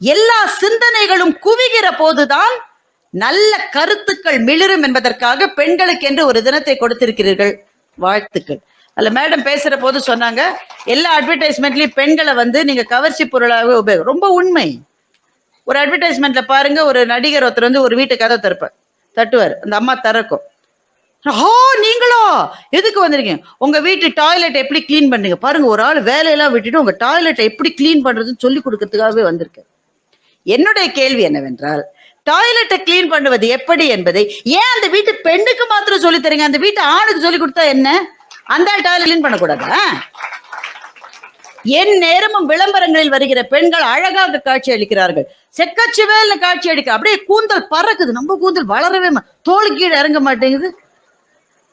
எல்லா சிந்தனைகளும் குவிகிற போதுதான் நல்ல கருத்துக்கள் மிளிரும் என்பதற்காக பெண்களுக்கு என்று ஒரு தினத்தை கொடுத்திருக்கிறீர்கள். வாழ்த்துக்கள். அல்ல மேடம் பேசுற போது சொன்னாங்க எல்லா அட்வர்டைஸ்மெண்ட்லயும் பெண்களை வந்து நீங்க கவர்ச்சி பொருளாக உபயோகம் ரொம்ப உண்மை. ஒரு அட்வர்டைஸ்மெண்ட்ல பாருங்க ஒரு நடிகர் ஒருத்தர் வந்து ஒரு வீட்டு கதை திறப்பார். தட்டுவார். அந்த அம்மா திறக்கும். ஹோ நீங்களோ? எதுக்கு வந்திருக்கீங்க? உங்க வீட்டு டாய்லெட் எப்படி க்ளீன் பண்ணுங்க? பாருங்க ஒரு ஆள் வேலையெல்லாம் விட்டுட்டு உங்க டாய்லெட்டை எப்படி க்ளீன் பண்றதுன்னு சொல்லி கொடுக்கறதுக்காகவே வந்திருக்கேன் என்னுடைய கேள்வி என்னவென்றால் டாய்லெட்டை கிளீன் பண்ணுவது எப்படி என்பதை ஏன் அந்த வீட்டு பெண்ணுக்கு மாத்திரம் சொல்லி தரீங்க? அந்த வீட்டு ஆணுக்கு சொல்லி கொடுத்தா என்ன? அந்த டாய்லெட் கிளீன் பண்ணக்கூடாதா என் நேரமும் விளம்பரங்களில் வருகிற பெண்கள் அழகாக காட்சி அளிக்கிறார்கள். செக்கச்சுவேல்னு காட்சி அளிக்க அப்படியே கூந்தல் பறக்குது. நம்ம கூந்தல் வளரவே தோல் கீழே இறங்க மாட்டேங்குது.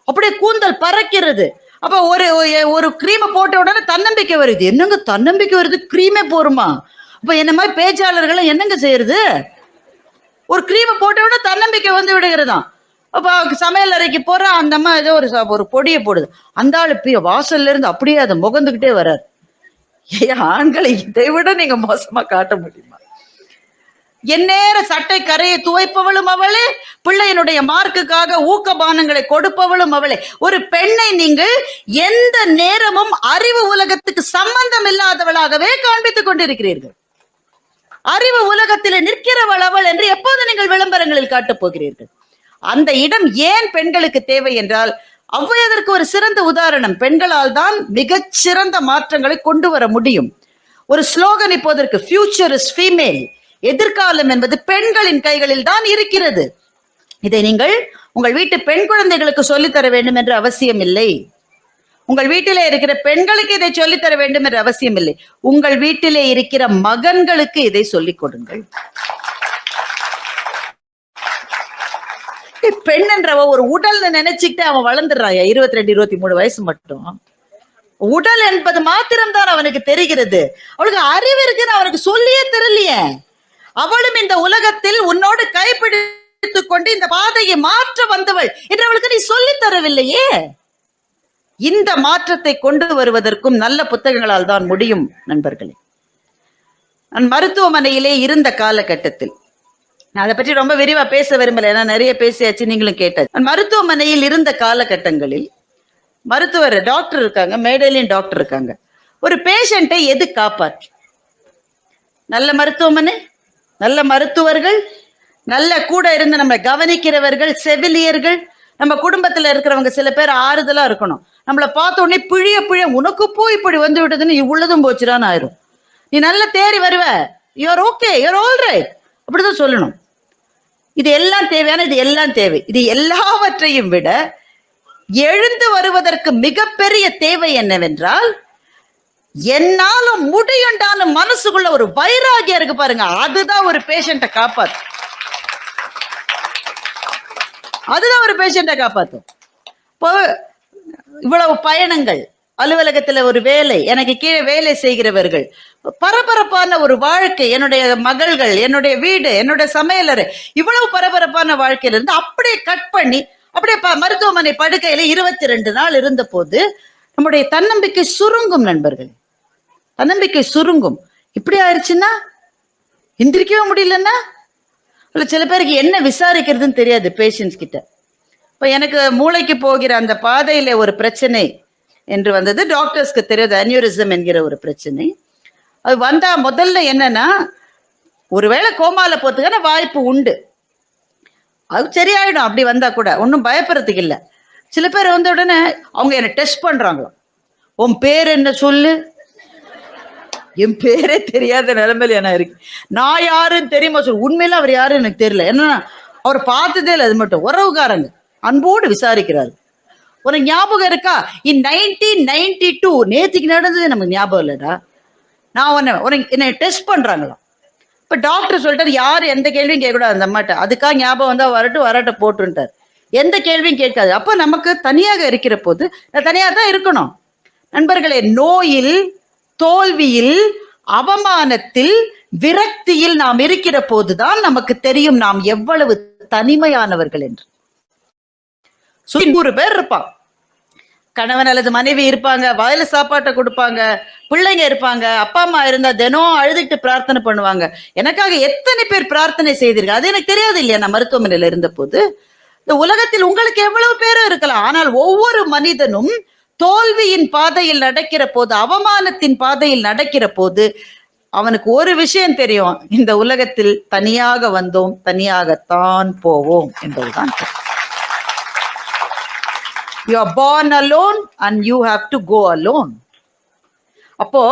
அப்படியே கூந்தல் பறக்கிறது. அப்ப ஒரு ஒரு- ஒரு கிரீமை போட்ட உடனே தன்னம்பிக்கை வருது. என்னங்க தன்னம்பிக்கை வருது? கிரீமே போருமா? இப்ப என்ன மாதிரி பேச்சாளர்கள் என்னங்க செய்யறது? ஒரு கிரீமை போட்டவுடனே தன்னம்பிக்கை வந்து விடுகிறதாம். அப்போ சமையல் அறைக்கு போற அந்த அம்மா ஏதோ ஒரு ஒரு பொடியை போடுது. அந்த ஆள் பிய வாசல்ல இருந்து அப்படியே அதை முகந்துக்கிட்டே வர்றாரு. ஏன் ஆண்களை இதை விட நீங்க மோசமா காட்ட முடியுமா? எந்நேர சட்டை கரையை துவைப்பவளும் அவளே பிள்ளையினுடைய மார்க்குக்காக ஊக்கபானங்களை கொடுப்பவளும் அவளே. ஒரு பெண்ணை நீங்கள் எந்த நேரமும் அறிவு உலகத்துக்கு சம்பந்தம் இல்லாதவளாகவே காண்பித்துக் கொண்டிருக்கிறீர்கள். அறிவு உலகத்தில் நிற்கிறவள் அவள் என்று எப்போது நீங்கள் விளம்பரங்களில் காட்டப் போகிறீர்கள் அந்த இடம் ஏன் பெண்களுக்கு தேவை என்றால் அவ்வையதற்கு ஒரு சிறந்த உதாரணம் பெண்களால் தான் மிகச் சிறந்த மாற்றங்களை கொண்டு வர முடியும். ஒரு ஸ்லோகன் இப்போதற்கு ஃபியூச்சர் இஸ் ஃபீமேல் எதிர்காலம் என்பது பெண்களின் கைகளில் தான் இருக்கிறது. இதை நீங்கள் உங்கள் வீட்டு பெண் குழந்தைகளுக்கு சொல்லித் தர வேண்டும் என்று அவசியம் இல்லை. உங்கள் வீட்டிலே இருக்கிற பெண்களுக்கு இதை சொல்லித் தர வேண்டும் என்ற அவசியம் இல்லை உங்கள் வீட்டிலே இருக்கிற மகன்களுக்கு இதை சொல்லிக் கொடுங்கள். ஏய், பெண் என்றவ ஒரு உடல்னு நினைச்சுக்கிட்டு அவன் வளர்ந்துடுறான் இருபத்தி ரெண்டு இருபத்தி மூணு வயசு மட்டும். உடல் என்பது மாத்திரம்தான் அவனுக்கு தெரிகிறது. அவளுக்கு அறிவு இருக்குன்னு அவனுக்கு சொல்லியே தெரியலையே. அவளும் இந்த உலகத்தில் உன்னோடு கைப்பிடித்துக் கொண்டு இந்த பாதையை மாற்ற வந்தவள் என்று அவளுக்கு நீ சொல்லித் தரவில்லையே. இந்த மாற்றத்தை கொண்டு வருவதற்கும் நல்ல புத்தகங்களால் தான் முடியும் நண்பர்களே. நான் மருத்துவமனையிலே இருந்த காலகட்டத்தில் நான் அதை பற்றி ரொம்ப விரிவா பேச விரும்பல ஏன்னா நிறைய பேசியாச்சு நீங்களும் கேட்டது. நான் மருத்துவமனையில் இருந்த காலகட்டங்களில் மருத்துவர் டாக்டர் இருக்காங்க மேடையிலையும் டாக்டர் இருக்காங்க. ஒரு பேஷண்ட்டை எது காப்பாற்று? நல்ல மருத்துவமனை நல்ல மருத்துவர்கள் நல்ல கூட இருந்து நம்ம கவனிக்கிறவர்கள் செவிலியர்கள் நம்ம குடும்பத்துல இருக்கிறவங்க சில பேர் ஆறுதலா இருக்கணும். நம்மளை பார்த்த உடனே பிழிய பிழிய உனக்கு போய் இப்படி வந்து விட்டதுன்னு இவ்வளதும் போச்சுடான்னு ஆயிரும். நீ நல்லா தேறி வருவ. You are okay you are all right அப்படிதான் சொல்லணும். இது எல்லாம் தேவையான இது எல்லாம் தேவை. இது எல்லாவற்றையும் விட எழுந்து வருவதற்கு மிகப்பெரிய தேவை என்னவென்றால் என்னால முடியுண்டான்னு மனசுக்குள்ள ஒரு வைராகியம் இருக்கு பாருங்க. அதுதான் ஒரு பேஷண்ட்டை காப்பாத்து அதுதான் ஒரு பேஷண்ட்டை காப்பாத்தும். இப்போ இவ்வளவு பயணங்கள். அலுவலகத்துல ஒரு வேலை எனக்கு கீழே வேலை செய்கிறவர்கள். பரபரப்பான ஒரு வாழ்க்கை என்னுடைய மகள்கள் என்னுடைய வீடு என்னுடைய சமையலறை இவ்வளவு பரபரப்பான வாழ்க்கையில இருந்து அப்படியே கட் பண்ணி அப்படியே ப- மருத்துவமனை படுக்கையில இருபத்தி ரெண்டு நாள் இருந்த போது நம்முடைய தன்னம்பிக்கை சுருங்கும் நண்பர்கள். தன்னம்பிக்கை சுருங்கும். இப்படி ஆயிடுச்சுன்னா எந்திரிக்கவே முடியலன்னா சில பேருக்கு என்ன விசாரிக்கிறதுன்னு தெரியாது பேஷண்ட்ஸ் கிட்ட. இப்போ எனக்கு மூளைக்கு போகிற அந்த பாதையில ஒரு பிரச்சனை என்று வந்தது. டாக்டர்ஸ்க்கு தெரியாது அன்யூரிசம் என்கிற ஒரு பிரச்சனை. அது வந்தா முதல்ல என்னன்னா ஒருவேளை கோமால போறதுக்கான வாய்ப்பு உண்டு. அது சரியாயிடும் அப்படி வந்தா கூட. ஒன்றும் பயப்படுறதுக்கு இல்லை. சில பேர் வந்த உடனே அவங்க என்னை டெஸ்ட் பண்றாங்களோ உன் பேர் என்ன சொல்லு? என் பேரே தெரியாத நிலைமையில என்ன இருக்கு நான் யாருன்னு தெரியுமா சொல்லு? உண்மையில அவர் யாருன்னு எனக்கு தெரியல. என்னன்னா அவர் பார்த்ததே இல்லை அது மட்டும். உறவுக்காரங்க. அன்போடு விசாரிக்கிறார். உனக்கு ஞாபகம் இருக்கா? இன் நைன்டீன் நைன்டி டூ நேற்றுக்கு நடந்தது நமக்கு ஞாபகம் இல்லைடா. நான் உன்னை உனக்கு என்னை டெஸ்ட் பண்ணுறாங்களா இப்போ டாக்டர் சொல்லிட்டார் யார் எந்த கேள்வியும் கேட்கக்கூடாது அந்த அம்மாட்ட. அதுக்காக ஞாபகம் வந்தால் வரட்டும் வரட்டும் போட்டுன்ட்டார். எந்த கேள்வியும் கேட்காது. அப்போ நமக்கு தனியாக இருக்கிற போது நான் தனியாக தான் இருக்கணும். நண்பர்களே நோயில் தோல்வியில் அவமானத்தில் விரக்தியில் நாம் இருக்கிற போதுதான் நமக்கு தெரியும் நாம் எவ்வளவு தனிமையானவர்கள் என்று. நூறு பேர் இருப்பான் கணவன் அல்லது மனைவி இருப்பாங்க வாயில சாப்பாட்டை கொடுப்பாங்க பிள்ளைங்க இருப்பாங்க அப்பா அம்மா இருந்தா தினம் அழுதுட்டு பிரார்த்தனை பண்ணுவாங்க. எனக்காக எத்தனை பேர் பிரார்த்தனை செய்தீர்கள்? அது எனக்கு தெரியாது இல்லையா? நான் மருத்துவமனையில இருந்த போது இந்த உலகத்தில் உங்களுக்கு எவ்வளவு பேரும் இருக்கலாம். ஆனால் ஒவ்வொரு மனிதனும் தோல்வியின் பாதையில் நடக்கிற போது அவமானத்தின் பாதையில் நடக்கிற போது அவனுக்கு ஒரு விஷயம் தெரியும். இந்த உலகத்தில் தனியாக வந்தோம் தனியாகத்தான் போவோம் என்பதுதான் you are born alone and you have to go alone அப்போ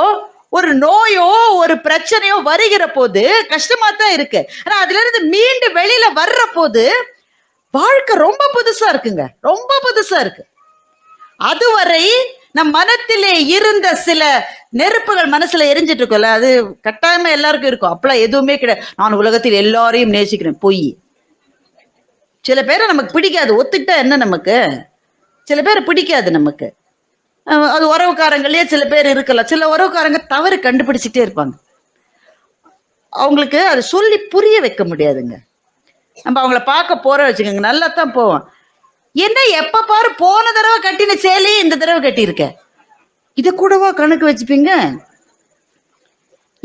ஒரு நோயோ ஒரு பிரச்சனையோ வருகிற போது கஷ்டமா தான் இருக்கு. ஆனா அதுல இருந்து மீண்டு வெளியில வர்ற போது வாழ்க்கை ரொம்ப புதுசா இருக்குங்க. ரொம்ப புதுசா இருக்கு. அதுவரை நம் மனத்திலே இருந்த சில நெருப்புகள் மனசுல எரிஞ்சிட்டு இருக்கும்ல அது கட்டாயமா எல்லாருக்கும் இருக்கும். அப்பெல்லாம் எதுவுமே கிடையாது. நான் உலகத்தில் எல்லாரையும் நேசிக்கிறேன் பொய். சில பேரை நமக்கு பிடிக்காது ஒத்துக்கிட்டா என்ன நமக்கு? சில பேர் பிடிக்காது நமக்கு. அது உறவுக்காரங்களே சில பேர் இருக்கலாம். சில உறவுக்காரங்க தவறு கண்டுபிடிச்சிட்டே இருப்பாங்க. அவங்களுக்கு அதை சொல்லி புரிய வைக்க முடியாதுங்க. நம்ம அவங்கள பார்க்க போற வச்சுக்கோங்க நல்லா தான் போவோம். என்ன எப்ப பாரு போன தடவை கட்டின சேலையே இந்த தடவை கட்டியிருக்க. இதை கூடவா கணக்கு வச்சுப்பீங்க?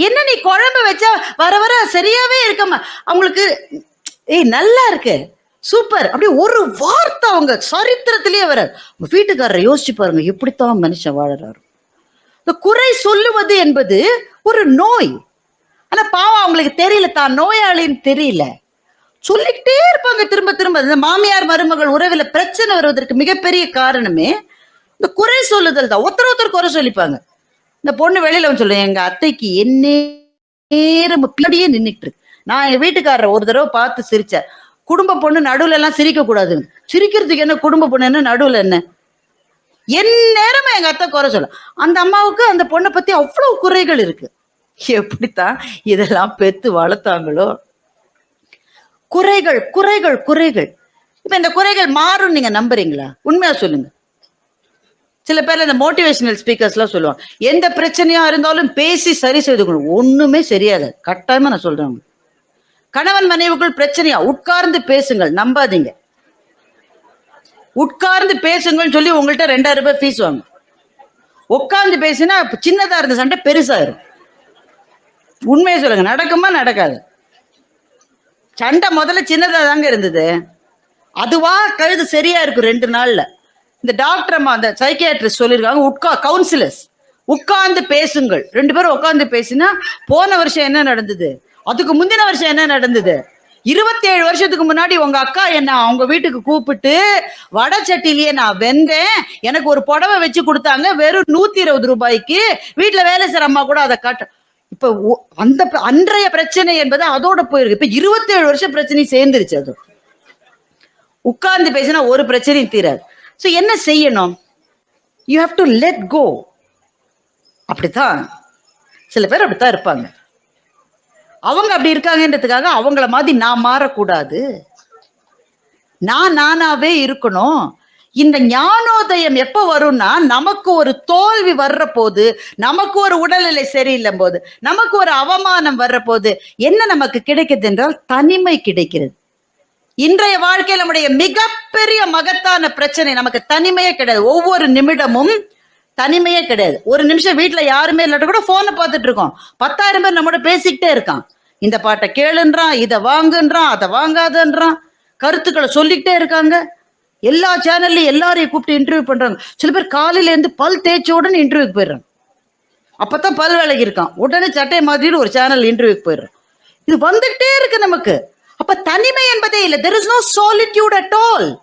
என்ன நீ குழம்பு வச்சா வர வர சரியாவே இருக்கமா அவங்களுக்கு ஏய் நல்லா இருக்கு. சூப்பர் அப்படியே ஒரு வார்த்தை அவங்க சரித்திரத்திலேயே வர. உங்க வீட்டுக்காரரை யோசிச்சு பாருங்க எப்படித்தான் மனுஷன் வாழறாரு. இந்த குறை சொல்லுவது என்பது ஒரு நோய். ஆனா பாவம் அவங்களுக்கு தெரியல தான் நோயாளின்னு தெரியல. சொல்லிக்கிட்டே இருப்பாங்க திரும்ப திரும்ப. இந்த மாமியார் மருமகள் உறவில் பிரச்சனை வருவதற்கு மிகப்பெரிய காரணமே இந்த குறை சொல்லுதல் தான். ஒருத்தர் ஒருத்தர் குறை சொல்லிப்பாங்க. இந்த பொண்ணு வெளியில வந்து சொல்லுவேன் எங்க அத்தைக்கு என்ன நேரம் பின்னாடியே நின்னுட்டு இருக்கு. நான் எங்க வீட்டுக்காரரை ஒரு தடவை பார்த்து சிரிச்சேன். குடும்ப பொண்ணு நடுவுல எல்லாம் சிரிக்க கூடாது. சிரிக்கிறதுக்கு என்ன குடும்ப பொண்ணு என்ன நடுவுல என்ன? என் நேரமா எங்க அத்தை குறை சொல்ல அந்த அம்மாவுக்கு அந்த பொண்ணை பத்தி அவ்வளவு குறைகள் இருக்கு. எப்படித்தான் இதெல்லாம் பெத்து வளர்த்தாங்களோ? குறைகள் குறைகள் குறைகள். இப்ப இந்த குறைகள் மாறும் நீங்க நம்புறீங்களா? உண்மையா சொல்லுங்க. சில பேர்ல இந்த மோட்டிவேஷனல் ஸ்பீக்கர்ஸ்லாம் சொல்லுவாங்க. எந்த பிரச்சனையா இருந்தாலும் பேசி சரி செய்து கொடுக்கணும் ஒண்ணுமே சரியாது கட்டாயமா நான் சொல்றேன் கணவன் மனைவிக்குள் பிரச்சனையா? உட்கார்ந்து பேசுங்கள் நம்பாதீங்க. உட்கார்ந்து பேசுங்கள்னு சொல்லி உங்கள்கிட்ட ரெண்டாயிரம் ரூபாய் ஃபீஸ் வாங்க. உட்கார்ந்து பேசினா சின்னதா இருந்த சண்டை பெருசாயிரும். உண்மையை சொல்லுங்க நடக்குமா நடக்காது. சண்டை முதல்ல சின்னதா தாங்க இருந்தது. அதுவா கழுது சரியா இருக்கும் ரெண்டு நாள்ல. இந்த டாக்டர் அம்மா அந்த சைக்கியாட்ரிஸ்ட் சொல்லியிருக்காங்க உட்கா கவுன்சிலர்ஸ் உட்கார்ந்து பேசுங்கள். ரெண்டு பேரும் உட்கார்ந்து பேசினா போன வருஷம் என்ன நடந்தது? அதுக்கு முந்தின வருஷம் என்ன நடந்தது? இருபத்தி ஏழு வருஷத்துக்கு முன்னாடி உங்க அக்கா என்ன அவங்க வீட்டுக்கு கூப்பிட்டு வடை சட்டிலேயே நான் வெந்தேன். எனக்கு ஒரு புடவை வச்சு கொடுத்தாங்க. வெறும் நூத்தி இருபது ரூபாய்க்கு. வீட்டுல வேலை செய்யற அம்மா கூட அதை காட்ட இப்ப அந்த அன்றைய பிரச்சனை என்பது அதோட போயிருக்கு. இப்ப இருபத்தி ஏழு வருஷம் பிரச்சனையும் சேர்ந்துருச்சு அது. உட்கார்ந்து பேசினா ஒரு பிரச்சனையும் தீராது. ஸோ என்ன செய்யணும்? You have to let go அப்படித்தான். சில பேர் அப்படித்தான் இருப்பாங்க. அவங்க அப்படி இருக்காங்கன்றதுக்காக அவங்கள மாதிரி நான் மாறக்கூடாது. நான் நானாவே இருக்கணும். இந்த ஞானோதயம் எப்ப வரும்னா நமக்கு ஒரு தோல்வி வர்ற போது நமக்கு ஒரு உடல்நிலை சரியில்லை போது நமக்கு ஒரு அவமானம் வர்ற போது என்ன நமக்கு கிடைக்குது என்றால் தனிமை கிடைக்கிறது. இன்றைய வாழ்க்கையில் நம்முடைய மிகப்பெரிய மகத்தான பிரச்சனை நமக்கு தனிமையே கிடையாது. ஒவ்வொரு நிமிடமும் தனிமையே கிடையாது. ஒரு நிமிஷம் வீட்டுல யாருமே இல்லாட்ட கூட போனை பார்த்துட்டு இருக்கோம். பத்தாயிரம் பேர் நம்மோட பேசிக்கிட்டே இருக்கான். இந்த பாட்டை கேளுன்றான் இதை வாங்குன்றான் அதை வாங்காதன்றான். கருத்துக்களை சொல்லிக்கிட்டே இருக்காங்க. எல்லா சேனல்லையும் எல்லாரையும் கூப்பிட்டு இன்டர்வியூ பண்றாங்க. சில பேர் காலையில இருந்து பல் தேய்ச்ச உடனே இன்டர்வியூக்கு போயிடுறாங்க. அப்பதான் பல் வேலைக்கு இருக்கான் உடனே சட்டை மாதிரின்னு ஒரு சேனல் இன்டர்வியூக்கு போயிடுறான். இது வந்துகிட்டே இருக்கு நமக்கு. அப்ப தனிமை என்பதே இல்லை. There is no solitude at all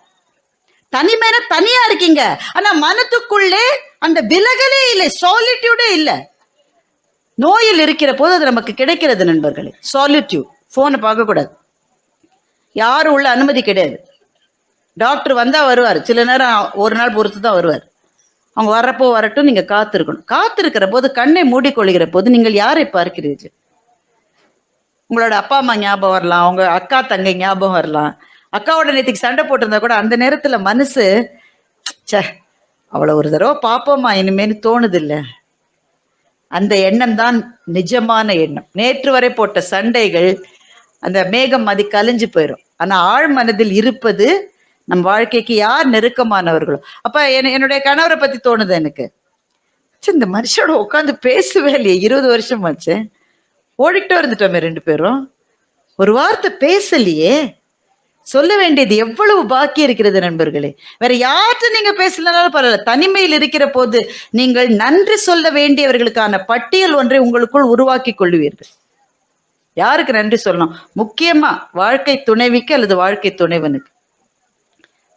தனிமைனா தனியா இருக்கீங்க. ஆனா மனத்துக்குள்ளே அந்த விலகலே இல்லை. சாலிட்யூடே இல்லை. நோயில் இருக்கிற போது அது நமக்கு கிடைக்கிறது நண்பர்களே. சாலிட்யூட் போனை பார்க்கக்கூடாது. யாரும் உள்ள அனுமதி கிடையாது. டாக்டர் வந்தால் வருவார். சில நேரம் ஒரு நாள் பொறுத்து தான் வருவார். அவங்க வரப்போ வரட்டும் நீங்கள் காத்திருக்கணும். காத்திருக்கிற போது கண்ணை மூடிக்கொள்கிற போது நீங்கள் யாரை பார்க்கிறீர்கள்? உங்களோட அப்பா அம்மா ஞாபகம் வரலாம். அவங்க அக்கா தங்கை ஞாபகம் வரலாம். அக்காவோட நேற்றுக்கு சண்டை போட்டிருந்தா கூட அந்த நேரத்தில் மனசு சே அவ்வளோ ஒரு தடவை பாப்போமா இனிமேன்னு தோணுது இல்லை அந்த எண்ணம் தான் நிஜமான எண்ணம். நேற்று வரை போட்ட சண்டைகள் அந்த மேகம் மதி கலைஞ்சு போயிடும் ஆனா ஆழ் மனதில் இருப்பது நம் வாழ்க்கைக்கு யார் நெருக்கமானவர்களோ. அப்ப என்னுடைய கணவரை பத்தி தோணுது எனக்கு. ச்சே, இந்த மனுஷனோட உட்காந்து பேசுவே இல்லையே. இருபது வருஷம் ஆச்சு ஓடிக்கிட்டே இருந்துட்டோமே ரெண்டு பேரும். ஒரு வார்த்தை பேசலையே. சொல்ல வேண்டியது எவ்வளவு பாக்கி இருக்கிறது நண்பர்களே. வேற யார்கிட்ட நீங்க பேசலனாலும் பரவாயில்ல. தனிமையில் இருக்கிற போது நீங்கள் நன்றி சொல்ல வேண்டியவர்களுக்கான பட்டியல் ஒன்றை உங்களுக்குள் உருவாக்கி கொள்ளுவீர்கள் யாருக்கு நன்றி சொல்லணும்? முக்கியமா வாழ்க்கை துணைவிக்கு அல்லது வாழ்க்கை துணைவனுக்கு.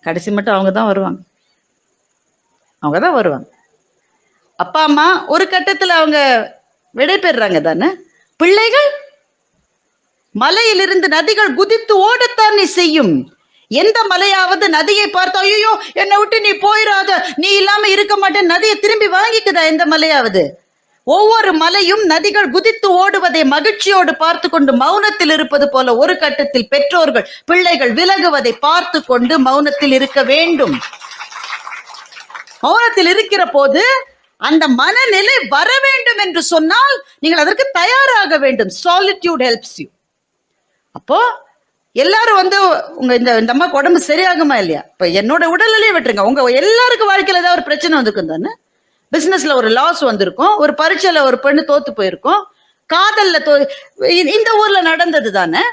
கடைசி மட்டும் அவங்க தான் வருவாங்க. அவங்க தான் வருவாங்க. அப்பா அம்மா ஒரு கட்டத்துல அவங்க விடை பெறுறாங்க தானே? பிள்ளைகள் மலையிலிருந்து நதிகள் குதித்து ஓடத்தானே செய்யும். எந்த மலையாவது நதியை பார்த்தா ஐயோ என்னை விட்டு நீ போயிடாத நீ இல்லாம இருக்க மாட்டேன். நதியை திரும்பி வாங்கிக்குதா எந்த மலையாவது? ஒவ்வொரு மலையும் நதிகள் குதித்து ஓடுவதை மகிழ்ச்சியோடு பார்த்து கொண்டு மௌனத்தில் இருப்பது போல ஒரு கட்டத்தில் பெற்றோர்கள் பிள்ளைகள் விலகுவதை பார்த்து கொண்டு மௌனத்தில் இருக்க வேண்டும். மௌனத்தில் இருக்கிற போது அந்த மனநிலை வர வேண்டும் என்று சொன்னால் நீங்கள் அதற்கு தயாராக வேண்டும். சாலிட்யூட் ஹெல்ப்ஸ் யூ அப்போ எல்லாரும் வந்து உங்க இந்த இந்த அம்மாக்கு உடம்பு சரியாகுமா இல்லையா? இப்ப என்னோட உடல்நிலையை விட்டுருங்க. உங்க எல்லாருக்கும் வாழ்க்கையில ஏதாவது ஒரு பிரச்சனை வந்திருக்கும் தானே? பிசினஸ்ல ஒரு லாஸ் வந்திருக்கும். ஒரு பரீட்சையில ஒரு பெண்ணு தோத்து போயிருக்கும். காதல்ல தோ இந்த ஊர்ல நடந்தது தானே?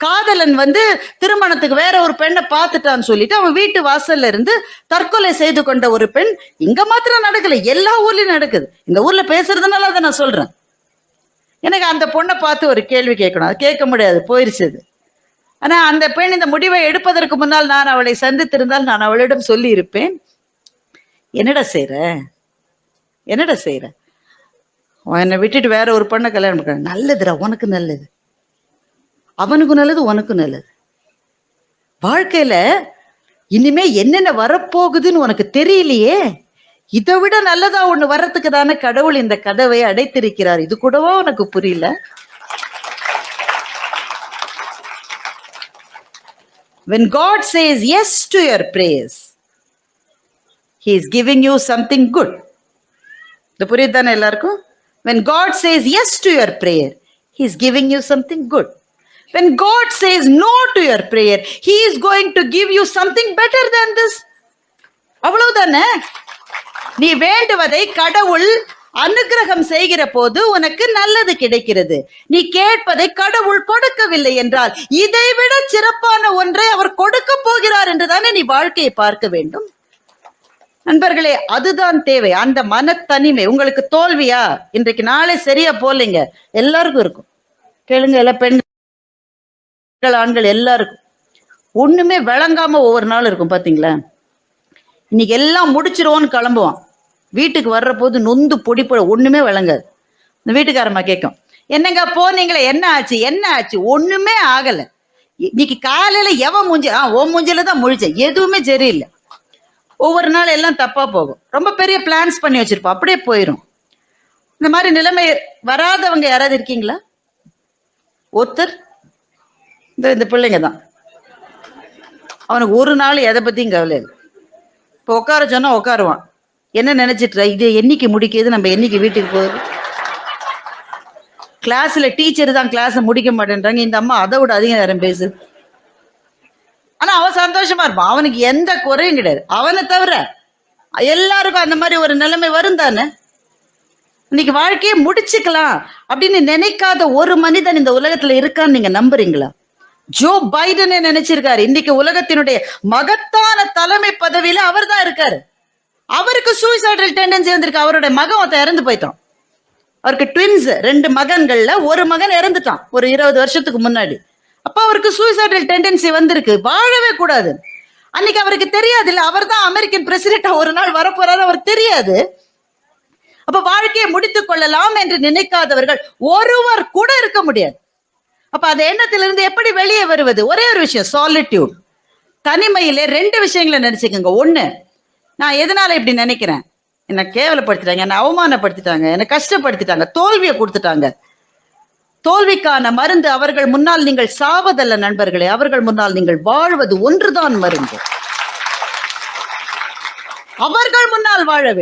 காதலன் வந்து திருமணத்துக்கு வேற ஒரு பெண்ணை பார்த்துட்டான்னு சொல்லிட்டு அவன் வீட்டு வாசல்ல இருந்து தற்கொலை செய்து கொண்ட ஒரு பெண் இங்க மாத்திரம் நடக்கல. எல்லா ஊர்லயும் நடக்குது. இந்த ஊர்ல பேசுறதுனால அதை நான் சொல்றேன். எனக்கு அந்த பொண்ணை பார்த்து ஒரு கேள்வி கேட்கணும். அது கேட்க முடியாது. போயிருச்சு அது. ஆனால் அந்த பெண் இந்த முடிவை எடுப்பதற்கு முன்னால் நான் அவளை சந்தித்திருந்தால் நான் அவளிடம் சொல்லி இருப்பேன் என்னடா செய்கிற என்னடா செய்கிற என்னை விட்டுட்டு வேற ஒரு பொண்ணை கல்யாணம் பண்ண நல்லதுடா உனக்கு நல்லது. அவனுக்கும் நல்லது உனக்கும் நல்லது. வாழ்க்கையில் இனிமே என்னென்ன வரப்போகுதுன்னு உனக்கு தெரியலையே? இதை விட நல்லதா ஒண்ணு வர்றதுக்கு தானே கடவுள் இந்த கதவை அடைத்திருக்கிறார் இது கூடவோ உனக்கு புரியல when god says yes to your prayers he is giving you something good இது புரியுது தானே எல்லாருக்கும் when god says yes to your prayer he is giving you something good when god says no to your prayer he is going to give you something better than this அவ்வளவுதானே நீ வேண்டுவதை கடவுள் அனுக்கிரகம் செய்கிற போது உனக்கு நல்லது கிடைக்கிறது. நீ கேட்பதை கடவுள் கொடுக்கவில்லை என்றால் இதைவிட சிறப்பான ஒன்றை அவர் கொடுக்க போகிறார் என்றுதானே நீ வாழ்க்கையை பார்க்க வேண்டும். நண்பர்களே அதுதான் தேவை. அந்த மனத்தனிமை. உங்களுக்கு தோல்வியா? இன்றைக்கு நாளை சரியா போலீங்க எல்லாருக்கும் இருக்கும். கேளுங்க எல்லாம் பெண்கள் ஆண்கள் எல்லாருக்கும். ஒண்ணுமே விளங்காம ஒவ்வொரு நாள் இருக்கும் பாத்தீங்களா? இன்னைக்கு எல்லாம் முடிச்சிருவோன்னு கிளம்புவோம். வீட்டுக்கு வர்ற போது நொந்து பொடி போட ஒண்ணுமே விளங்காது. இந்த வீட்டுக்காரம்மா கேட்கும் என்னங்க போனீங்களே? என்ன ஆச்சு? என்ன ஆச்சு? ஒண்ணுமே ஆகல. இன்னைக்கு காலையில எவன் மூஞ்சி ஆ ஓ மூஞ்சில தான் முழிச்சேன். எதுவுமே சரியில்லை. ஒவ்வொரு நாள் எல்லாம் தப்பா போகும். ரொம்ப பெரிய பிளான்ஸ் பண்ணி வச்சிருப்போம். அப்படியே போயிடும் இந்த மாதிரி நிலைமை வராதவங்க யாராவது இருக்கீங்களா? ஒருத்தர்? இந்த இந்த பிள்ளைங்க தான். அவனுக்கு ஒரு நாள் எதை பத்தியும் கவலை இல்லை. இப்போ உட்கார சொன்னால் உட்காருவான். என்ன நினச்சிட்டு இது என்னைக்கு முடிக்கிறது? நம்ம என்னைக்கு வீட்டுக்கு போகுது கிளாஸ்ல டீச்சர் தான் கிளாஸை முடிக்க மாட்டேன்றாங்க. இந்த அம்மா அதை விட அதிக நேரம் பேசு. ஆனா அவன் சந்தோஷமா இருப்பான். அவனுக்கு எந்த குறையும் கிடையாது. அவனை தவிர எல்லாருக்கும் அந்த மாதிரி ஒரு நிலைமை வரும் தானே? இன்னைக்கு வாழ்க்கையை முடிச்சுக்கலாம் அப்படின்னு நினைக்காத ஒரு மனிதன் இந்த உலகத்துல இருக்கான்னு நீங்க நம்புறீங்களா? ஜோ பைடனே நினைச்சிருக்காரு. இன்னைக்கு உலகத்தினுடைய மகத்தான தலைமை பதவியில அவர் தான் இருக்காரு. அவருக்கு சூசைடல் டெண்டன்சி வந்திருக்கு. அவருடைய மகன் ஒருத்தன் இறந்து போயிட்டான். அவருக்கு ட்வின்ஸ் ரெண்டு மகன்கள்ல ஒரு மகன் இறந்துட்டான். ஒரு இருபது வருஷத்துக்கு முன்னாடி. அப்ப அவருக்கு சூசைடல் டெண்டன்சி வந்திருக்கு. வாழவே கூடாது. அன்னைக்கு அவருக்கு தெரியாது இல்ல அவர் தான் அமெரிக்கன் பிரசிடென்டா ஒரு நாள் வரப்போறாரு. அவருக்கு தெரியாது. அப்ப வாழ்க்கையை முடித்துக் கொள்ளலாம் என்று நினைக்காதவர்கள் ஒருவர் கூட இருக்க முடியாது. அப்ப அந்த எண்ணத்திலிருந்து எப்படி வெளியே வருவது? ஒரே ஒரு விஷயம் சாலிட்யூட் தனிமையிலே ரெண்டு விஷயங்களை நினைச்சுக்கோங்க. ஒண்ணு நான் எதனால இப்படி நினைக்கிறேன்? என்னை கேவலப்படுத்திட்டாங்க என்னை அவமானப்படுத்திட்டாங்க என்னை கஷ்டப்படுத்திட்டாங்க தோல்வியை கொடுத்துட்டாங்க. தோல்விக்கான மருந்து அவர்கள் முன்னால் நீங்கள் சாவதல்ல நண்பர்களே. அவர்கள் முன்னால் நீங்கள் வாழ்வது ஒன்றுதான் மருந்து. அவர்கள் முன்னால் வாழ